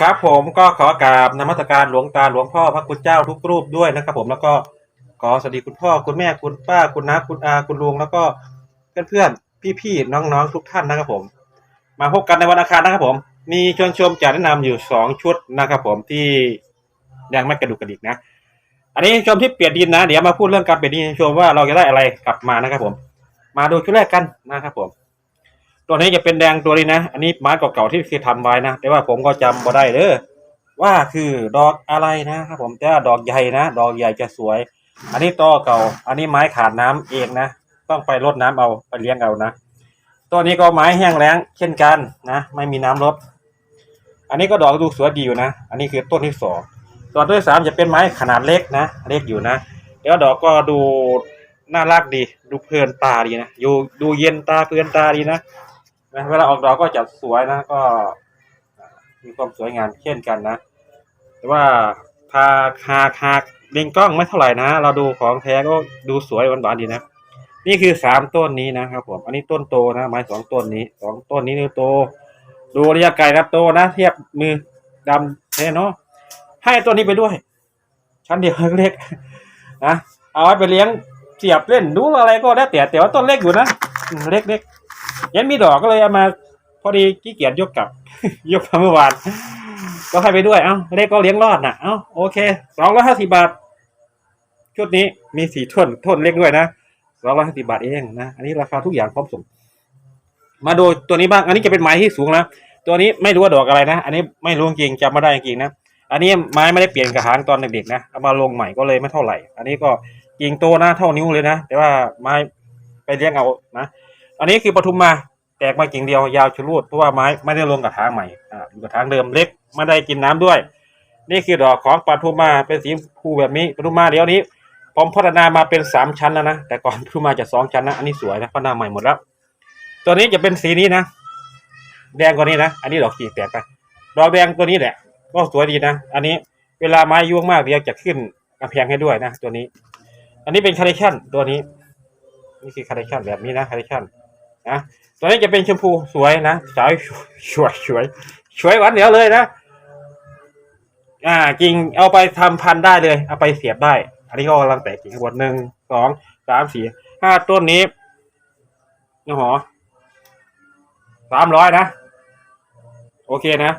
ครับผมก็ขอกราบนมัสการหลวงตาหลวงพ่อพระคุณเจ้าทุกรูปด้วยนะครับ ผมแล้วก็ขอสวัสดีคุณพ่อคุณแม่คุณป้าคุณน้าคุณอาคุณลุงแล้วก็เพื่อนๆพี่ๆน้องๆทุกท่านนะครับผม มาพบกันในวันอังคารนะครับผม มีชวนชมจะแนะนำอยู่สองชุดนะครับผมที่ยังไม่กระดุกกระดิกนะ อันนี้ชมที่เปลี่ยนดินนะ เดี๋ยวมาพูดเรื่องการเปลี่ยนดินชมว่าเราจะได้อะไรกลับมานะครับผม มาดูชุดแรกกันนะครับผม ตัวนี้จะเป็นแดงตัวนี้นะ อันนี้ไม้เก่าๆที่เคยทำไว้นะ แต่ว่าผมก็จำบ่ได้เด้อว่าคือดอกอะไรนะครับผมแต่ดอกใหญ่นะ ดอกใหญ่จะสวย อันนี้ต้อเก่า อันนี้ไม้ขาดน้ำเองนะ ต้องไปรดน้ำเอาไปเลี้ยงเอานะ ตัวนี้ก็ไม้แห้งแล้งเช่นกันนะ ไม่มีน้ำรด อันนี้ก็ดอกดูสวยดีอยู่นะ อันนี้คือต้นที่สองส่วนต้นที่สามจะเป็นไม้ขนาดเล็กนะ เล็กอยู่นะ แล้วดอกก็ดูน่ารักดี ดูเพลินตาดีนะ อยู่ดูเย็นตาเพลินตาดีนะ นะเวลาออกดอกก็จะสวยนะก็มีความสวยงามเช่นกันนะ แต่ว่าพาคาคาเล็งกล้องไม่เท่าไหร่นะ เราดูของแท้ก็ดูสวยหวานๆดีนะ นี่คือสามต้นนี้นะครับผม อันนี้ต้นโตนะ ไม้สองต้นนี้สองต้นนี้นี่โต ดูระยะไกลนะโตนะ เทียบมือดำแท้เนาะ ให้ต้นนี้ไปด้วย ชั้นเดียวเล็กๆนะ เอาไว้ไปเลี้ยงเสียบเล่นดูอะไรก็ได้แต่แต่ว่าต้นเล็กอยู่นะอืมเล็กๆ ยันมีดอกก็เลยเอามา พอดีขี้เกียจยกกลับ ยกมาเมื่อวานก็ให้ไปด้วยเอ้าเล็กก็เลี้ยงรอดนะเอ้าโอเคสองร้อยห้าสิบาทชุดนี้มีสี่ท่นท่นเล็กด้วยนะสองร้อยห้าสิบาทเองนะอันนี้ราคาทุกอย่างพร้อมส่งมาดูตัวนี้บ้าง อันนี้จะเป็นไม้ที่สูงนะตัวนี้ไม่รู้ว่าดอกอะไรนะ อันนี้ไม่รู้จริงจำไม่ได้จริงนะ อันนี้ไม้ไม่ได้เปลี่ยนกระถางตอนเด็กๆนะเอามาลงใหม่ก็เลยไม่เท่าไหร่ อันนี้ก็กิ่งโตนะเท่านิ้วเลยนะ แต่ว่าไม้ไปเลี้ยงเอานะ อันนี้คือปทุมมาแตกมากิ่งเดียวยาวชะลูดเพราะว่าไม้ไม่ได้ลงกระถางใหม่อ่าอยู่กระถางเดิมเล็กไม่ได้กินน้ำด้วย นี่คือดอกของปทุมมาเป็นสีฟูแบบนี้ปทุมมาเดี๋ยวนี้ ผมพัฒนามาเป็นสามชั้นแล้วนะแต่ก่อนปทุมมาจะสองชั้นนะอันนี้สวยนะพัฒนาใหม่หมดแล้ว ตัวนี้จะเป็นสีนี้นะแดงกว่านี้นะอันนี้ดอกสีแตกไปดอกแดงตัวนี้แหละก็สวยดีนะอันนี้เวลาไม้ยุ่งมากเดี๋ยวจะขึ้นกำแพงให้ด้วยนะตัวนี้ อันนี้เป็นคาร์เนชั่นตัวนี้ นี่คือคาร์เนชั่นแบบนี้นะคาร์เนชั่น นะตัวนี้จะเป็นชมพูสวยนะสาวสวยสวยสวยหวานเหนียวเลยนะอ่ากิ่งเอาไปทำพันได้เลย เอาไปเสียบได้ อันนี้ก็กำลังแตกกิ่งข้างบนหนึ่งสองสามสี่ห้าต้นนี้นี่หอสามร้อยนะ โอเคนะ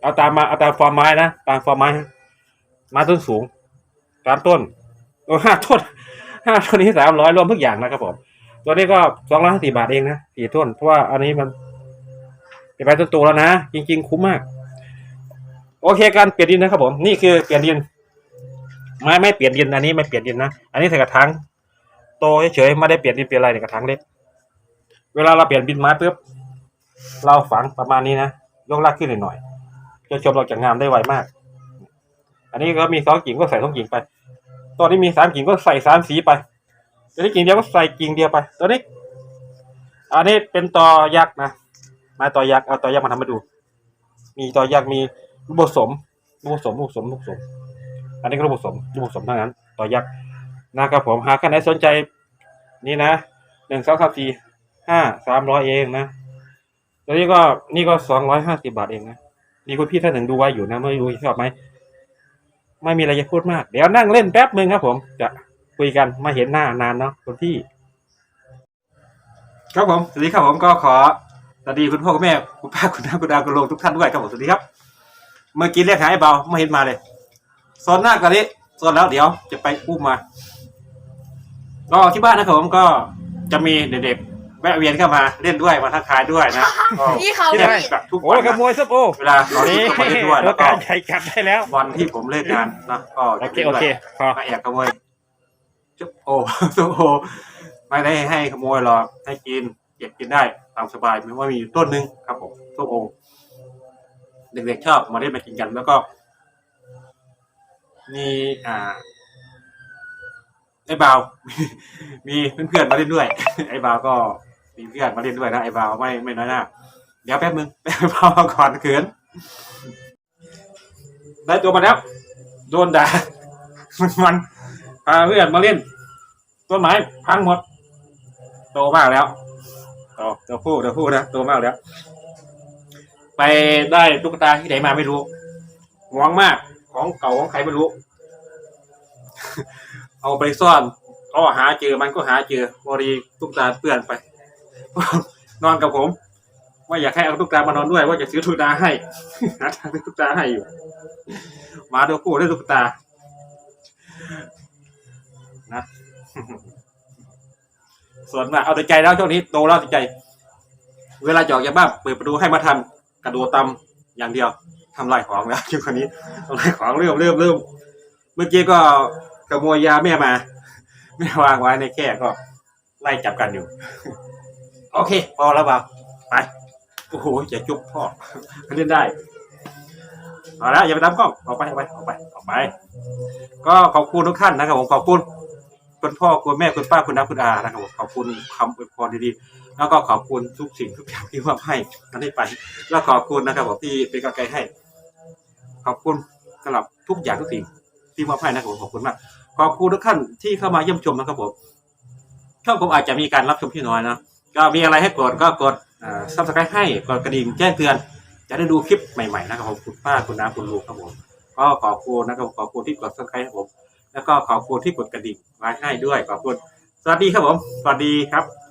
เอาตามมาเอาตามฟอร์มไม้นะตามฟอร์มไม้ไม้ต้นสูงสามต้นโอ้ห้าต้นห้าต้นนี้สามร้อยรวมทุกอย่างนะครับผม ตัวนี้ก็สองร้อยห้าสิบาทเองนะสี่ต้น เพราะว่าอันนี้มันเป็นใบต้นโตแล้วนะ จริง ๆ คุ้มมาก โอเคการเปลี่ยนดินนะครับผม นี่คือเปลี่ยนดิน ไม้ไม่เปลี่ยนดิน อันนี้ไม่เปลี่ยนดินนะ อันนี้ใส่กระถางโตเฉยๆไม่ได้เปลี่ยนดินเปลี่ยนอะไรในกระถางเล็ก เวลาเราเปลี่ยนดินไม้ปุ๊บ เราฝังประมาณนี้นะ ยกลากขึ้นหน่อยๆ จะชมเราจะงามได้ไวมาก อันนี้ก็มีสองกิ่งก็ใส่สองกิ่งไปตัวนี้มีสามกิ่งก็ใส่สามสีไป ตัวนี้กิ่งเดียวก็ใส่กิ่งเดียวไป ตัวนี้อันนี้เป็นตอยักษ์นะม้ตอยักษ์เอาตอยักษ์มาทำมาดู มีตอยักษ์มีลูกผสมลูกผสมลูกผสมลูกผสม อันนี้ก็ลูกผสมลูกผสมเท่านั้นตอยักษ์นะครับผมหากใครสนใจ นี่นะหนึ่งสองสามสี่ห้าสามร้อยเองนะตัวนี้ก็นี่ก็สองร้อยห้าสิบาทเองนะนี่คุณพี่ท่านหนึ่งดูไว้อยู่นะไม่รู้ชอบไหมไม่มีอะไรจะพูดมาก เดี๋ยวนั่งเล่นแป๊บหนึ่งครับผมจะ คุยกันมาเห็นหน้านานเนาะคุณพี่ ครับผมสวัสดีครับผมก็ขอสวัสดีคุณพ่อคุณแม่คุณป้าคุณน้าคุณดาคุณลุงทุกท่านด้วยครับผมสวัสดีครับ เมื่อกี้เรียกหาไอ้เบาไม่เห็นมาเลยโซนหน้ากันนี้โซนแล้วเดี๋ยวจะไปอุ้มมา ก็ที่บ้านนะครับผมก็จะมีเด็กๆแวะเวียนเข้ามาเล่นด้วยมาทักทายด้วยนะก็นี่เขาที่ไม่ได้แบบทุกโอ้วัยนขนะโมยซับโอ้เวลาเราที่เข้ามาเล่นด้วยแล้แล้ววกาก็รใหญ่กัดได้แล้ววันที่ผมเลิกงานนะก็โอจะเคไปโอด้วยเคพอมาแอบขโมย จุ๊บโอ้จุ๊บโอไม่ได้ให้ขโมยหรอกให้กินเก็บกินได้ตามสบายไม่ว่ามีอยู่ต้นหนึ่งครับผมส้มโอเด็กๆชอบมาเล่นมากินกัน แล้วก็มีอ่าไอ้บาวมีเพื่อนๆมาเล่นด้วย ไอ้บาวก็มีเพื่อนมาเล่นด้วยนะไอ้บาวไม่ไม่น้อยหน้าเดี๋ยวแป๊บนึงไปเอาบาวก่อนเขินได้ตัวมาแล้วโดนด่ามัน พาเพื่อนมาเล่นต้นไม้พังหมด โตมากแล้วโตตัวผู้ตัวผู้นะโตมากแล้ว ไปได้ตุ๊กตาที่ไหนมาไม่รู้หวงมากของเก่าของใครไม่รู้ เอาไปซ่อนก็หาเจอมันก็หาเจอบรีตุ๊กตาเปื้อนไป นอนกับผม ว่าอยากให้เอาตุ๊กตามานอนด้วย ว่าจะซื้อตุ๊กตาให้หาทางซื้อตุ๊กตาให้อยู่มาตัวผู้ได้ตุ๊กตา นะส่วนมากเอาแต่ใจแล้วช่วงนี้โตแล้วใจ เวลาจอกจากบ้านเปิดประตูให้มาทำกระโดดตำอย่างเดียวทำลายของแล้วช่วงคนนี้ทำลายของเริ่มเริ่มเริ่มเมื่อกี้ก็ขโมยยาแม่มาแม่วางไว้ในแค่ก็ไล่จับกันอยู่ โอเค พอแล้วเปล่าไปโอ้โหจะจุบพ่อเล่นได้เอาละอย่าไปตามกล้องออกไปออกไปออกไปออกไป ก็ขอบคุณทุกท่านนะครับผมขอบคุณ คุณพ่อคุณแม่คุณป้าคุณน้าคุณอานะครับผมขอบคุณคำอวยพรดีๆแล้วก็ขอบคุณทุกสิ่งทุกอย่างที่มอบให้นั้นให้ไป แล้วขอบคุณนะครับผมที่เป็นกำลังใจให้ ขอบคุณสำหรับทุกอย่างทุกสิ่งที่มอบให้นะครับผมขอบคุณมากขอบคุณทุกท่านที่เข้ามาเยี่ยมชมนะครับผมช่องผมอาจจะมีการรับชมที่น้อยนะก็มีอะไรให้กดก็กดซับสไครต์ให้กดกระดิ่งแจ้งเตือน จะได้ดูคลิปใหม่ๆนะครับผมคุณป้าคุณน้าคุณลุงครับผมก็ขอบคุณนะครับขอบคุณที่กดซับสไครต์ให้ผม แล้วก็ขอบคุณที่กดกระดิ่งไว้ให้ด้วยขอบคุณ สวัสดีครับผม สวัสดีครับ